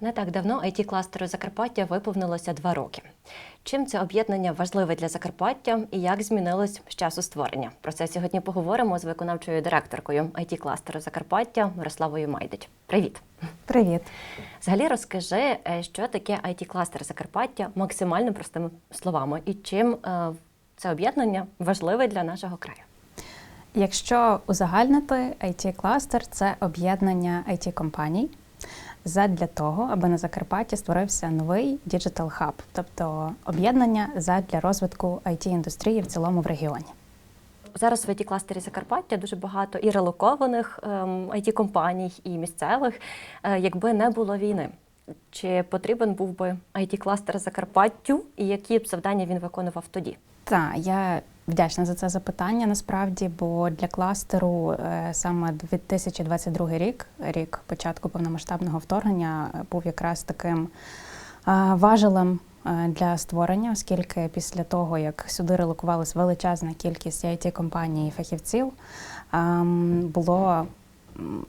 Не так давно it кластеру Закарпаття виповнилося два роки. Чим це об'єднання важливе для Закарпаття і як змінилось з часу створення? Про це сьогодні поговоримо з виконавчою директоркою it кластеру Закарпаття Мирославою Майдич. Привіт! Привіт. Взагалі розкажи, е, що таке it кластер Закарпаття максимально простими словами, і чим е, це об'єднання важливе для нашого краю. Якщо узагальнити, IT-кластер це об'єднання IT-компаній задля того, аби на Закарпатті створився новий Digital Hub, тобто об'єднання задля розвитку IT-індустрії в цілому в регіоні. Зараз в it кластері Закарпаття дуже багато і релокованих ем, it компаній і місцевих, е, якби не було війни. Чи потрібен був би it кластер Закарпаттю, і які б завдання він виконував тоді? Так, я вдячна за це запитання насправді, бо для кластеру е, саме 2022 рік, рік початку повномасштабного вторгнення, е, був якраз таким е, важелем для створення, оскільки після того, як сюди релокувалась величезна кількість it компаній і фахівців, ем, було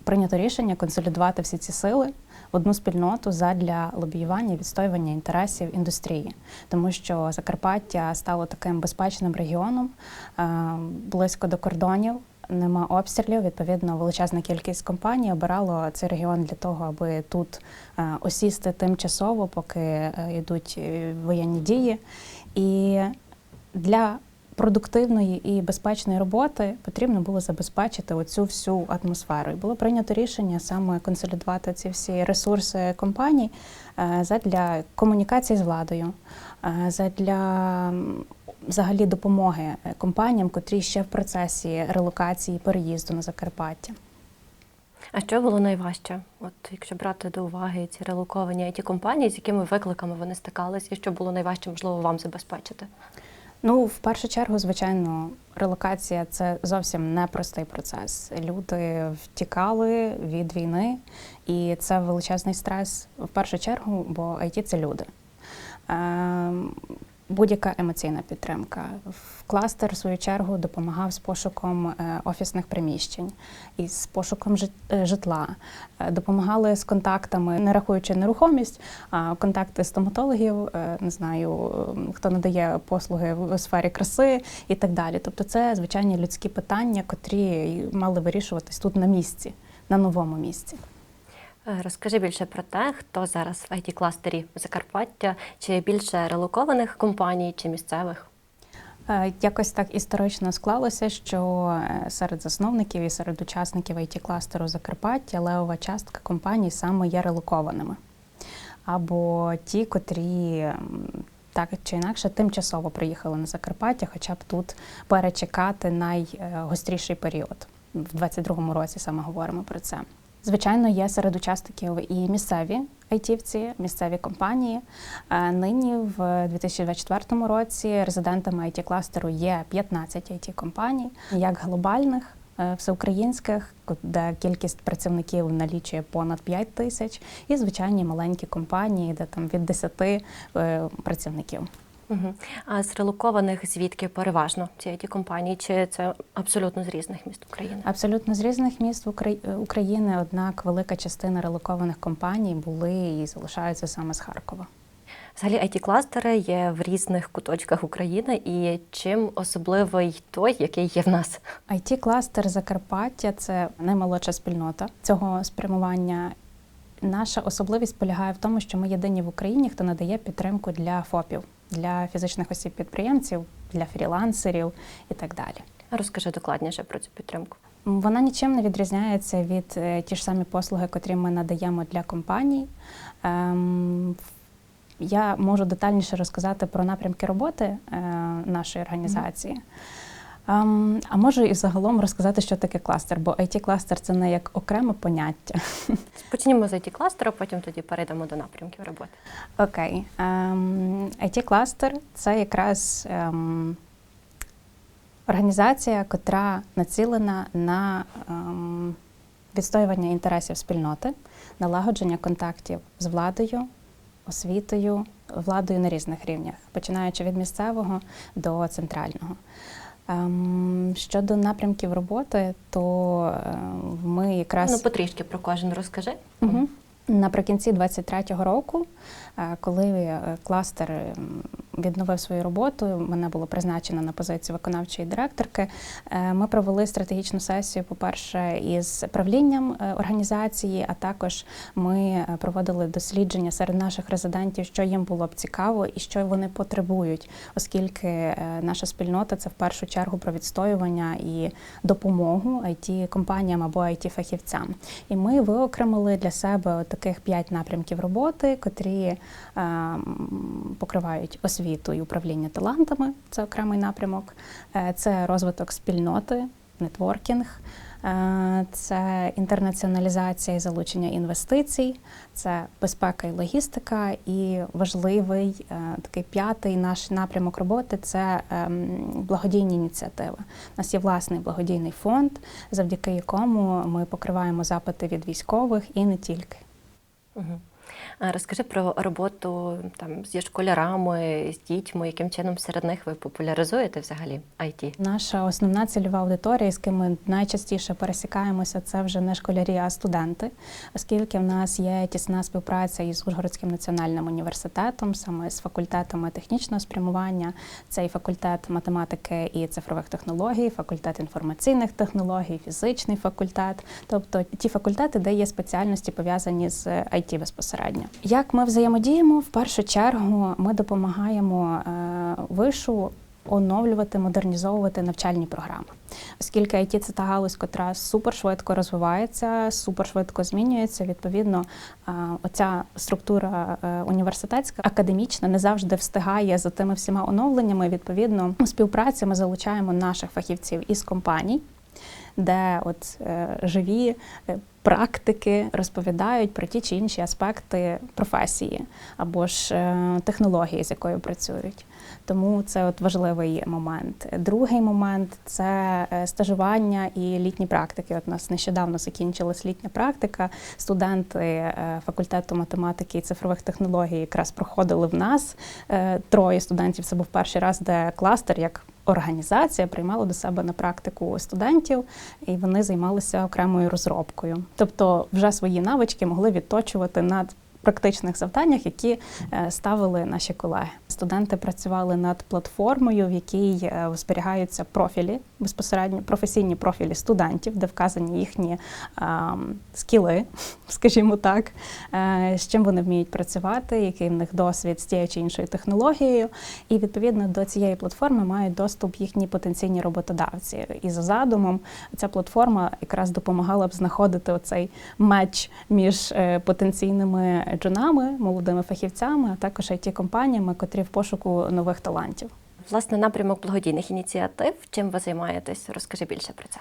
прийнято рішення консолідувати всі ці сили одну спільноту задля лобіювання і відстоювання інтересів індустрії, тому що Закарпаття стало таким безпечним регіоном е, близько до кордонів. Нема обстрілів, відповідно, величезна кількість компаній обирало цей регіон для того, аби тут е, осісти тимчасово, поки е, йдуть воєнні дії. І для продуктивної і безпечної роботи потрібно було забезпечити оцю всю атмосферу. І було прийнято рішення саме консолідувати ці всі ресурси компаній е, задля комунікації з владою, е, задля взагалі допомоги компаніям, котрі ще в процесі релокації переїзду на Закарпаття. А що було найважче? От якщо брати до уваги ці релоковані it компанії, з якими викликами вони стикалися, і що було найважче, можливо, вам забезпечити? Ну, в першу чергу, звичайно, релокація це зовсім непростий процес. Люди втікали від війни, і це величезний стрес в першу чергу, бо IT – це люди. Будь-яка емоційна підтримка. Кластер, в свою чергу, допомагав з пошуком е, офісних приміщень і з пошуком е, житла. Е, Допомагали з контактами, не рахуючи нерухомість, а контакти стоматологів, не знаю, хто надає послуги в сфері краси і так далі. Тобто, це звичайні людські питання, котрі мали вирішуватись тут на місці, на новому місці. Е, Розкажи більше про те, хто зараз в it кластері Закарпаття, чи більше релокованих компаній, чи місцевих? Е, Якось так історично склалося, що е, серед засновників і серед учасників it кластеру Закарпаття левова частка компаній саме є релокованими. Або ті, котрі так чи інакше тимчасово приїхали на Закарпаття, хоча б тут перечекати найгостріший період. В 22-му році саме говоримо про це. Звичайно, є серед учасників і місцеві айтівці, місцеві компанії. Е, Нині в 2024 році резидентами it кластеру є 15 it компаній, як глобальних, е, всеукраїнських, де кількість працівників налічує понад 5 тисяч, і звичайні маленькі компанії, де там від 10 е, працівників. Угу. А з релокованих звідки переважно ці it компанії, чи це абсолютно з різних міст України? Абсолютно з різних міст Укра- України, однак велика частина релокованих компаній були і залишаються саме з Харкова. Взагалі it кластери є в різних куточках України, і чим особливий той, який є в нас? it кластер Закарпаття це наймолодша спільнота цього спрямування. Наша особливість полягає в тому, що ми єдині в Україні, хто надає підтримку для ФОПів, для фізичних осіб підприємців, для фрілансерів і так далі. Розкажи докладніше про цю підтримку. Вона нічим не відрізняється від е, ті ж самі послуги, котрі ми надаємо для компаній. Ем, я можу детальніше розказати про напрямки роботи е, нашої організації. Ем, а можу і загалом розказати, що таке кластер, бо it кластер це не як окреме поняття. Почнімо з it кластеру, потім тоді перейдемо до напрямків роботи. Окей. Ем, it кластер це якраз ем, організація, котра націлена на ем, відстоювання інтересів спільноти, налагодження контактів з владою, освітою, владою на різних рівнях, починаючи від місцевого до центрального. Ем, щодо напрямків роботи, то е, ми якраз Ну, потрішки про кожен розкажи. Угу. Наприкінці 23-го року, е, коли е, кластер м, відновив свою роботу, мене було призначено на позицію виконавчої директорки. е, Ми провели стратегічну сесію, по-перше, із правлінням е, організації, а також ми е, проводили дослідження серед наших резидентів, що їм було б цікаво і що вони потребують, оскільки наша спільнота це в першу чергу про відстоювання і допомогу it компаніям або it фахівцям І ми виокремили для себе таких п'ять напрямків роботи, котрі е, покривають освіту і управління талантами. Це окремий напрямок, Е, це розвиток спільноти, нетворкінг. Е, Це інтернаціоналізація і залучення інвестицій, це безпека і логістика. І важливий е, такий п'ятий наш напрямок роботи це ем, благодійні ініціативи. У нас є власний благодійний фонд, завдяки якому ми покриваємо запити від військових і не тільки. Угу. Розкажи про роботу там зі школярами, з дітьми, яким чином серед них ви популяризуєте взагалі IT? Наша основна цільова аудиторія, з ким ми найчастіше пересікаємося, це вже не школярі, а студенти, оскільки в нас є тісна співпраця із Ужгородським національним університетом, саме з факультетами технічного спрямування. Це і факультет математики і цифрових технологій, факультет інформаційних технологій, фізичний факультет, тобто ті факультети, де є спеціальності пов'язані з IT безпосередньо. Як ми взаємодіємо? В першу чергу ми допомагаємо е, вишу оновлювати, модернізовувати навчальні програми. Оскільки IT – це та галузь, котра супершвидко розвивається, супершвидко змінюється. Відповідно, е, оця структура е, університетська, академічна, не завжди встигає за тими всіма оновленнями. Відповідно, у співпраці ми залучаємо наших фахівців із компаній, де от е, живі е, практики розповідають про ті чи інші аспекти професії або ж е, технології, з якою працюють. Тому це от важливий момент. Другий момент це стажування і літні практики. От у нас нещодавно закінчилась літня практика. Студенти факультету математики і цифрових технологій якраз проходили в нас. Троє студентів. Це був перший раз, де кластер як організація приймала до себе на практику студентів, і вони займалися окремою розробкою. Тобто, вже свої навички могли відточувати над практичних завданнях, які е, ставили наші колеги. Студенти працювали над платформою, в якій е, зберігаються профілі, безпосередньо професійні профілі студентів, де вказані їхні скіли, скажімо так, е, з чим вони вміють працювати, який в них досвід з тією чи іншою технологією. І відповідно до цієї платформи мають доступ їхні потенційні роботодавці. І за задумом ця платформа якраз допомагала б знаходити оцей меч між потенційними джунами, молодими фахівцями, а також it компаніями котрі в пошуку нових талантів. Власне, напрямок благодійних ініціатив. Чим ви займаєтесь? Розкажи більше про це.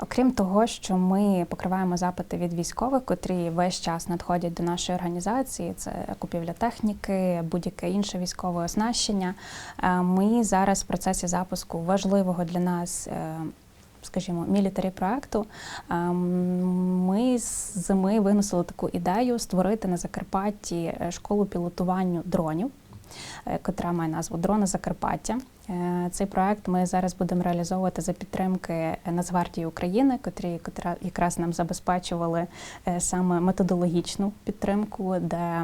Окрім того, що ми покриваємо запити від військових, котрі весь час надходять до нашої організації, це купівля техніки, будь-яке інше військове оснащення. е, Ми зараз в процесі запуску важливого для нас. Скажімо, мілітарі проекту ем, ми з зими виносили таку ідею створити на Закарпатті е, школу пілотуванню дронів, е, котра має назву Дрони Закарпаття. Е, Цей проект ми зараз будемо реалізовувати за підтримки Нацгвардії України, котрі якраз нам забезпечували саме методологічну підтримку, де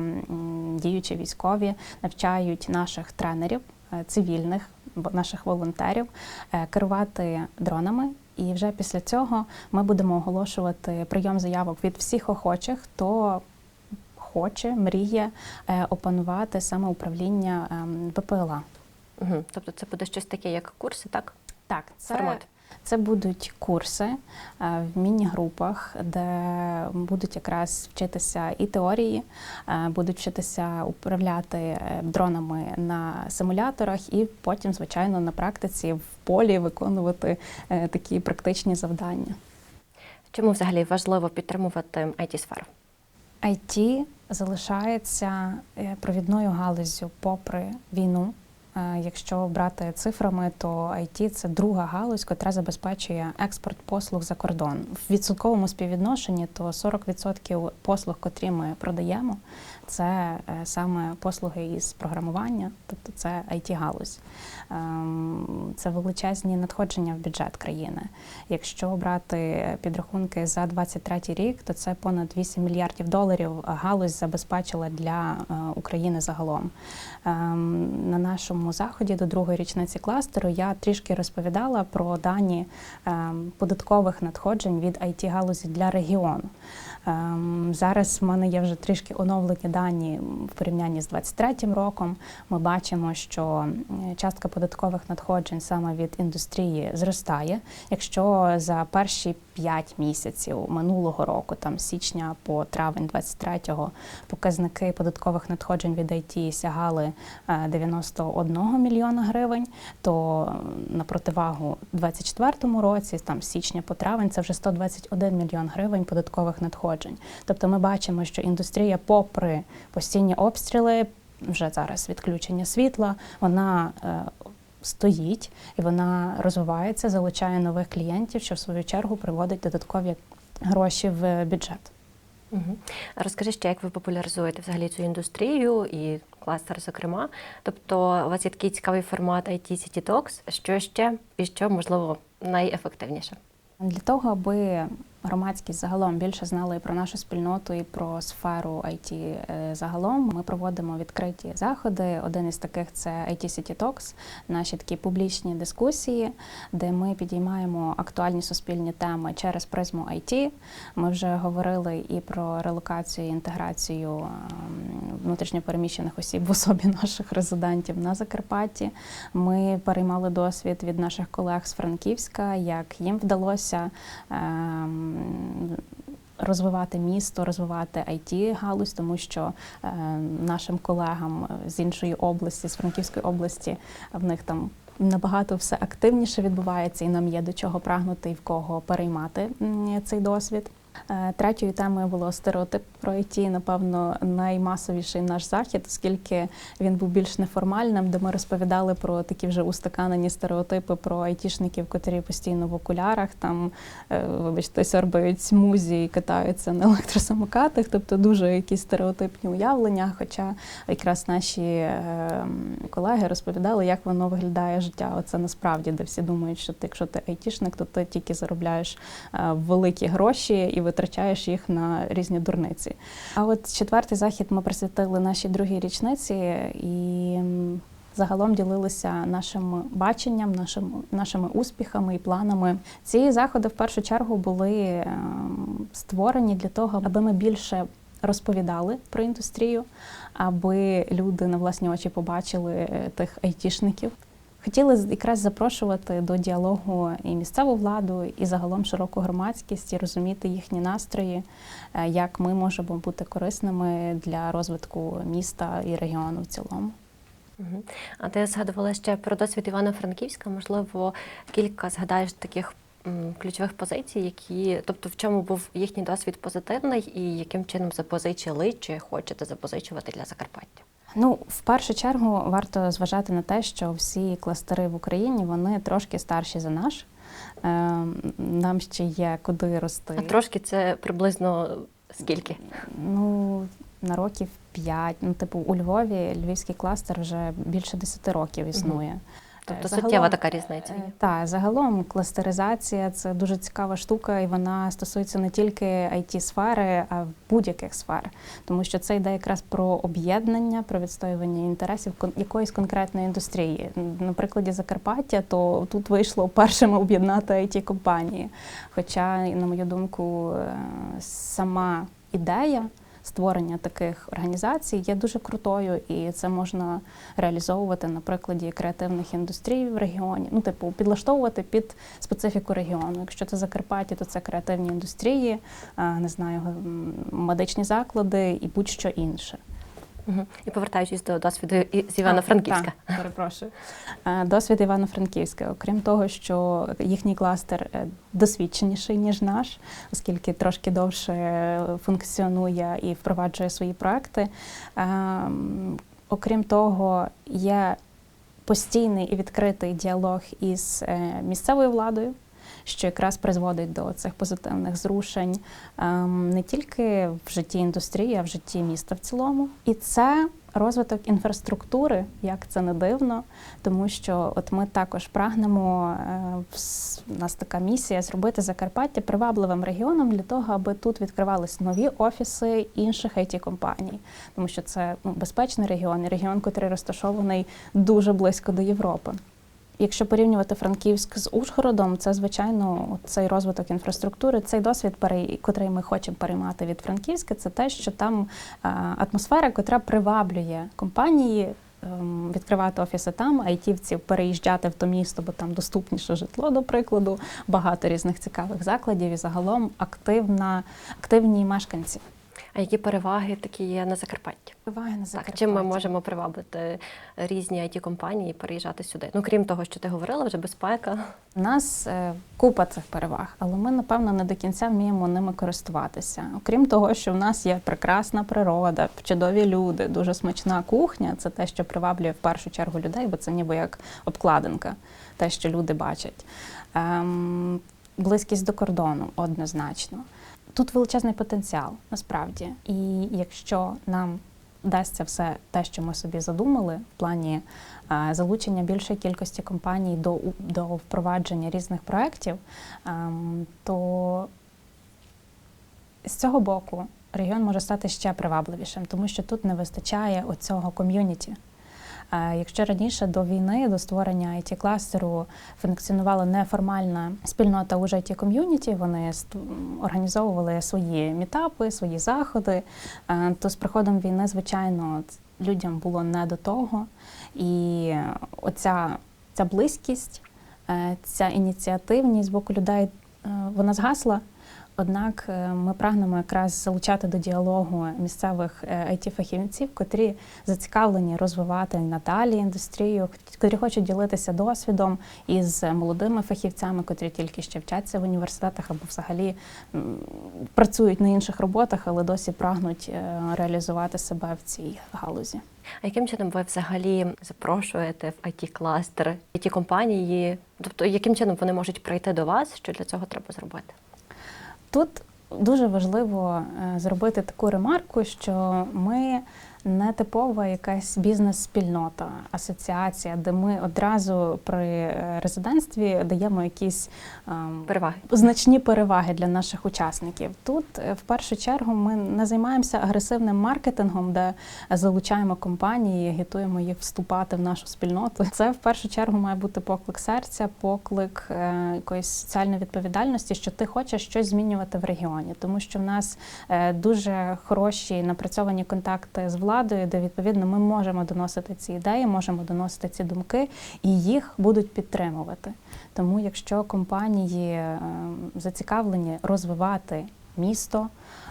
діючі військові навчають наших тренерів цивільних, наших волонтерів е, керувати дронами. І вже після цього ми будемо оголошувати прийом заявок від всіх охочих, хто хоче, мріє е, опанувати саме управління ем, БПЛА. Угу. Тобто це буде щось таке, як курси, так? Так, це, Формат. Це будуть курси е, в міні-групах, де будуть якраз вчитися і теорії, е, будуть вчитися управляти е, дронами на симуляторах, і потім, звичайно, на практиці в полі виконувати такі практичні завдання. Чому взагалі важливо підтримувати it сферу IT залишається провідною галуззю попри війну. Е, Якщо брати цифрами, то IT – це друга галузь, яка забезпечує експорт послуг за кордон. В відсотковому співвідношенні то 40% послуг, котрі ми продаємо, це е, саме послуги із програмування, тобто це it галузь Ем, Це величезні надходження в бюджет країни. Якщо брати підрахунки за 23 рік, то це понад 8 мільярдів доларів галузь забезпечила для е, України загалом. Ем, На нашому заході до другої річниці кластеру я трішки розповідала про дані ем, податкових надходжень від it галузі для регіону. Ем, Зараз в мене є вже трішки оновлені дані в порівнянні з 23 роком. Ми бачимо, що е, частка податкових надходжень саме від індустрії зростає. Якщо за перші 5 місяців минулого року, там січня по травень 23-го, показники податкових надходжень від IT сягали е, 91 мільйона гривень, то е, на противагу 24-му році, там січня по травень, це вже 121 мільйон гривень податкових надходжень. Тобто ми бачимо, що індустрія, попри постійні обстріли, вже зараз відключення світла, вона е, стоїть і вона розвивається, залучає нових клієнтів, що в свою чергу приводить додаткові гроші в бюджет. Угу. Розкажи ще, як ви популяризуєте взагалі цю індустрію і кластер, зокрема. Тобто, у вас є такий цікавий формат IT City Talks. Що ще і що можливо найефективніше? Для того, аби громадськість загалом більше знала і про нашу спільноту, і про сферу IT е, загалом, ми проводимо відкриті заходи. Один із таких це IT City Talks, наші такі публічні дискусії, де ми підіймаємо актуальні суспільні теми через призму IT. Ми вже говорили і про релокацію, і інтеграцію ем, внутрішньопереміщених осіб в особі наших резидентів на Закарпатті. Ми переймали досвід від наших колег з Франківська, як їм вдалося ем, розвивати місто, розвивати it галузь, тому що е, нашим колегам з іншої області, з Франківської області, в них там. Набагато все активніше відбувається, і нам є до чого прагнути і в кого переймати цей досвід. Е, Третьою темою було стереотип про IT, напевно, наймасовіший наш захід, оскільки він був більш неформальним, де ми розповідали про такі вже устаканені стереотипи про айтішників, котрі постійно в окулярах, там, е, вибачте, сьорбають смузі і катаються на електросамокатах, тобто дуже якісь стереотипні уявлення. Хоча якраз наші е, колеги розповідали, як воно виглядає життя. Оце насправді, де всі думають, що ти, якщо ти айтішник, то ти тільки заробляєш великі гроші і витрачаєш їх на різні дурниці. А от четвертий захід ми присвятили нашій другій річниці і загалом ділилися нашим баченням, нашим, нашими успіхами і планами. Ці заходи в першу чергу були ем, створені для того, аби ми більше розповідали про індустрію, аби люди на власні очі побачили е, тих айтішників. Хотіли якраз запрошувати до діалогу і місцеву владу, і загалом широку громадськість, і розуміти їхні настрої, е, як ми можемо бути корисними для розвитку міста і регіону в цілому. А ти згадувала ще про досвід Івано-Франківська. Можливо, кілька згадаєш таких ключових позицій, які, тобто, в чому був їхній досвід позитивний, і яким чином запозичили чи хочете запозичувати для Закарпаття? Ну, в першу чергу варто зважати на те, що всі кластери в Україні вони трошки старші за наш. Е, Нам ще є куди рости. А трошки це приблизно скільки? Ну, на років 5. Ну, типу, у Львові львівський кластер вже більше 10 років існує. Тобто Е, суттєва така різниця. Е, Так, загалом кластеризація це дуже цікава штука, і вона стосується не тільки it сфери а будь-яких сфер, тому що це йде якраз про об'єднання, про відстоювання інтересів якоїсь конкретної індустрії. На прикладі Закарпаття, то тут вийшло першими об'єднати it компанії. Хоча, на мою думку, е, сама ідея. Створення таких організацій є дуже крутою, і це можна реалізовувати на прикладі креативних індустрій в регіоні. Ну, типу, підлаштовувати під специфіку регіону. Якщо це Закарпаття, то це креативні індустрії, не знаю, медичні заклади і будь-що інше. Угу. І повертаючись до досвіду з Івано-Франківська. Так, перепрошую. Е, Досвід Івано-Франківська. Окрім того, що їхній кластер е, досвідченіший, ніж наш, оскільки трошки довше е, функціонує і впроваджує свої проекти. Ем, Окрім того, є постійний і відкритий діалог із місцевою владою, що якраз призводить до цих позитивних зрушень ем, не тільки в житті індустрії, а в житті міста в цілому. І це розвиток інфраструктури, як це не дивно, тому що от ми також прагнемо е, у нас така місія зробити Закарпаття привабливим регіоном для того, аби тут відкривались нові офіси інших it компаній тому що це ну, безпечний регіон, регіон, який розташований дуже близько до Європи. Якщо порівнювати Франківськ з Ужгородом, це звичайно цей розвиток інфраструктури, цей досвід, котрий ми хочемо переймати від Франківська, це те, що там е, атмосфера, котра приваблює компанії. ем, Відкривати офіси там, айтівців переїжджати в то місто, бо там доступніше житло, до прикладу, багато різних цікавих закладів і загалом активна, активні мешканці. А які переваги такі є на Закарпатті? Переваги на Так, чим ми можемо привабити різні it компанії переїжджати сюди? Ну крім того, що ти говорила, вже безпека. У нас е, купа цих переваг, але ми, напевно, не до кінця вміємо ними користуватися. Окрім того, що в нас є прекрасна природа, чудові люди, дуже смачна кухня це те, що приваблює в першу чергу людей, бо це ніби як обкладинка, те, що люди бачать. Ем, близькість до кордону однозначно. Тут величезний потенціал насправді. І якщо нам вдасться все те, що ми собі задумали, в плані е, залучення більшої кількості компаній до, до впровадження різних проєктів, ем, то з цього боку регіон може стати ще привабливішим, тому що тут не вистачає оцього ком'юніті. Якщо раніше до війни, до створення it кластеру функціонувала неформальна спільнота уже it ком'юніті, вони організовували свої мітапи, свої заходи, то з приходом війни, звичайно, людям було не до того. І оця ця близькість, е, ця ініціативність з боку людей, е, вона згасла. Однак е, ми прагнемо якраз залучати до діалогу місцевих it фахівців котрі зацікавлені розвивати надалі індустрію, котрі хочуть ділитися досвідом із молодими фахівцями, котрі тільки ще вчаться в університетах або взагалі працюють на інших роботах, але досі прагнуть е, реалізувати себе в цій галузі. А яким чином ви взагалі запрошуєте в it кластер it компанії? Тобто, яким чином вони можуть прийти до вас? Що для цього треба зробити? Тут дуже важливо е, зробити таку ремарку, що ми не типова якась бізнес-спільнота, асоціація, де ми одразу при е, резидентстві даємо якісь ем, Переваги. значні переваги для наших учасників. Тут е, в першу чергу ми не займаємося агресивним маркетингом, де залучаємо компанії, агітуємо їх вступати в нашу спільноту. Це в першу чергу має бути поклик серця, поклик е, якоїсь соціальної відповідальності, що ти хочеш щось змінювати в регіоні, тому що в нас е, дуже хороші напрацьовані контакти з владою, де відповідно ми можемо доносити ці ідеї, можемо доносити ці думки, і їх будуть підтримувати. Тому, якщо компанії е, зацікавлені розвивати місто,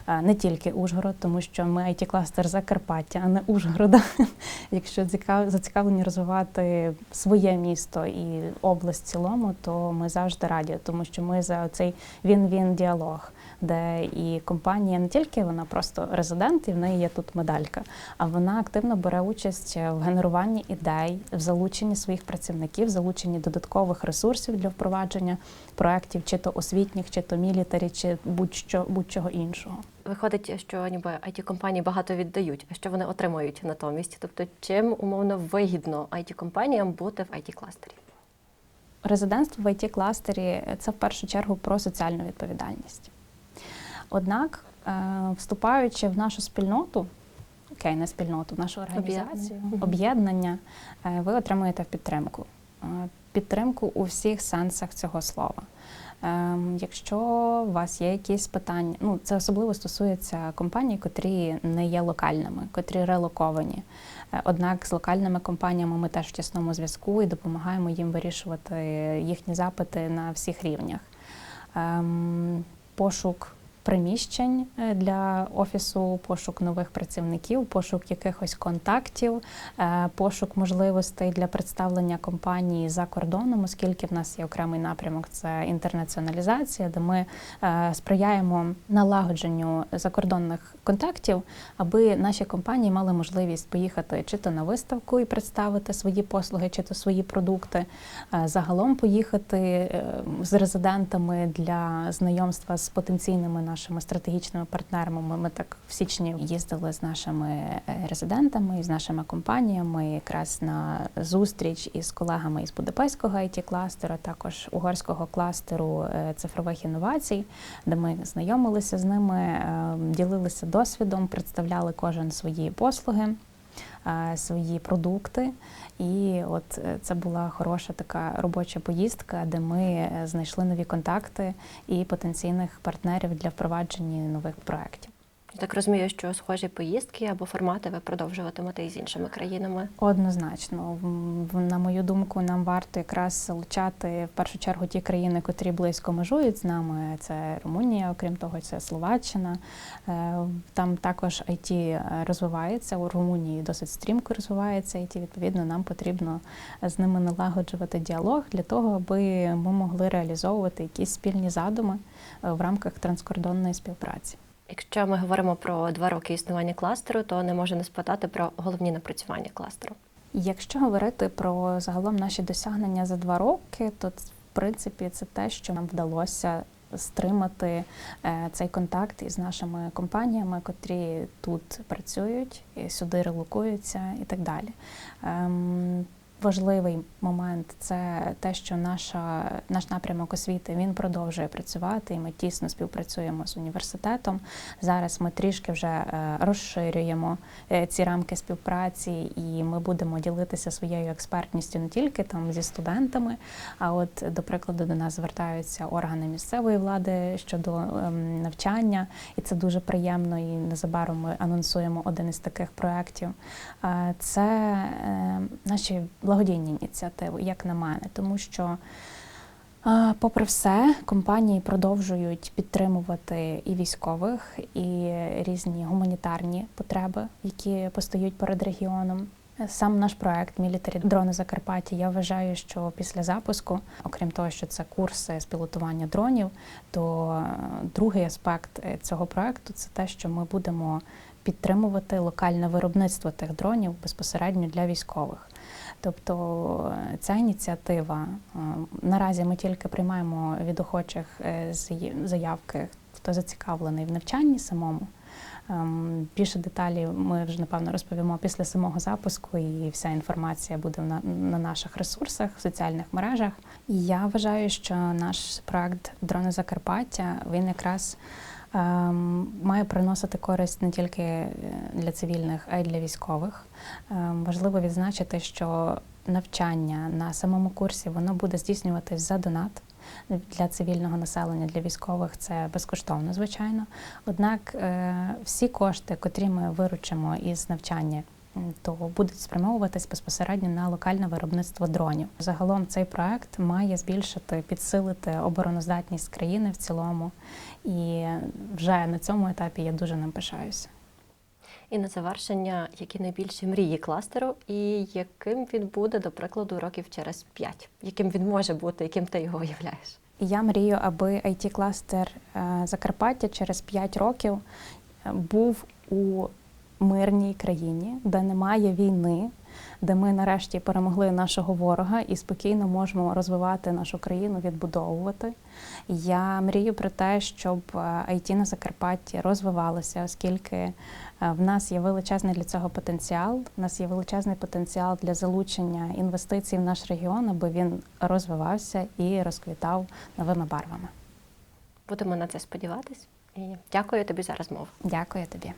е, не тільки Ужгород, тому що ми it кластер Закарпаття, а не Ужгорода. Якщо зацікавлені розвивати своє місто і область в цілому, то ми завжди раді, тому що ми за цей він-він діалог, де і компанія не тільки вона просто резидент, і в неї є тут медалька, а вона активно бере участь в генеруванні ідей, в залученні своїх працівників, в залученні додаткових ресурсів для впровадження проєктів, чи то освітніх, чи то мілітарі, чи будь-що будь-чого іншого. Виходить, що ніби it компанії багато віддають, а що вони отримують натомість? Тобто, чим умовно вигідно it компаніям бути в it кластері? Резидентство в it кластері це в першу чергу про соціальну відповідальність. Однак, е, вступаючи в нашу спільноту, окей, не спільноту, в нашу організацію, Об'єднання. Е, ви отримуєте підтримку. Е, Підтримку у всіх сенсах цього слова. Якщо у вас є якісь питання, ну це особливо стосується компаній, котрі не є локальними, котрі релоковані. Однак з локальними компаніями ми теж в тісному зв'язку і допомагаємо їм вирішувати їхні запити на всіх рівнях. Ем, Пошук приміщень е, для офісу, пошук нових працівників, пошук якихось контактів, е, пошук можливостей для представлення компанії за кордоном, оскільки в нас є окремий напрямок це інтернаціоналізація, де ми е, сприяємо налагодженню закордонних контактів, аби наші компанії мали можливість поїхати чи то на виставку і представити свої послуги, чи то свої продукти, загалом поїхати з резидентами для знайомства з потенційними нашими стратегічними партнерами. Ми, ми так в січні їздили з нашими е, резидентами і з нашими компаніями якраз на зустріч із колегами із Будапештського it кластеру, також угорського кластеру е, цифрових інновацій, де ми знайомилися з ними, е, ділилися досвідом, представляли кожен свої послуги. Свої продукти, і от е, це була хороша така робоча поїздка, де ми е, знайшли нові контакти і потенційних партнерів для впровадження нових проєктів. Так розумію, що схожі поїздки або формати ви продовжуватимете і з іншими країнами. Однозначно, на мою думку, нам варто якраз залучати в першу чергу ті країни, котрі близько межують з нами. Це Румунія, окрім того, це Словаччина. Е, Там також IT розвивається. У Румунії досить стрімко розвивається IT. Відповідно, нам потрібно з ними налагоджувати діалог для того, аби ми могли реалізовувати якісь спільні задуми е, в рамках транскордонної співпраці. Якщо ми говоримо про два роки існування кластеру, то не можу не спитати про головні напрацювання кластеру. Якщо говорити про загалом наші досягнення за два роки, то в принципі це те, що нам вдалося стримати е, цей контакт із нашими компаніями, котрі тут працюють, сюди релокуються і так далі. Важливий момент це те, що наша, наш напрямок освіти він продовжує працювати, і ми тісно співпрацюємо з університетом. Зараз ми трішки вже е, розширюємо е, ці рамки співпраці, і ми будемо ділитися своєю експертністю не тільки там зі студентами, а от до прикладу до нас звертаються органи місцевої влади щодо ем, навчання, і це дуже приємно. І незабаром ми анонсуємо один із таких проєктів. Е, Це наші благодійні ініціативи, як на мене, тому що. Попри все, компанії продовжують підтримувати і військових, і різні гуманітарні потреби, які постають перед регіоном. Сам наш проект Мілітарі дрони Закарпаття. Я вважаю, що після запуску, окрім того, що це курси з пілотування дронів, то е, другий аспект е, цього проекту це те, що ми будемо підтримувати локальне виробництво тих дронів безпосередньо для військових. Тобто е, ця ініціатива е, наразі ми тільки приймаємо від охочих е, заявки, хто зацікавлений в навчанні самому. Ем, Більше деталі ми вже напевно розповімо після самого запуску, і вся інформація буде на, на наших ресурсах, в соціальних мережах. І я вважаю, що наш проект Дрони Закарпаття він якраз має приносити користь не тільки е, для цивільних, а й для військових. Ем, Важливо відзначити, що навчання на самому курсі воно буде здійснюватись за донат. Для цивільного населення, для військових це безкоштовно, звичайно. Однак е, всі кошти, котрі ми виручимо із навчання, то будуть спрямовуватись безпосередньо на локальне виробництво дронів. Загалом цей проект має збільшити, підсилити обороноздатність країни в цілому. І вже на цьому етапі я дуже ним пишаюся. І на завершення, які найбільші мрії кластеру, і яким він буде, до прикладу, років через п'ять, яким він може бути, яким ти його уявляєш? Я мрію, аби it кластер е, Закарпаття через 5 років е, був у мирній країні, де немає війни, де ми нарешті перемогли нашого ворога і спокійно можемо розвивати нашу країну, відбудовувати. Я мрію про те, щоб е, IT на Закарпатті розвивалося, оскільки е, в нас є величезний для цього потенціал. В нас є величезний потенціал для залучення інвестицій в наш регіон, аби він розвивався і розквітав новими барвами. Будемо на це сподіватись. І дякую тобі за розмову. Дякую тобі.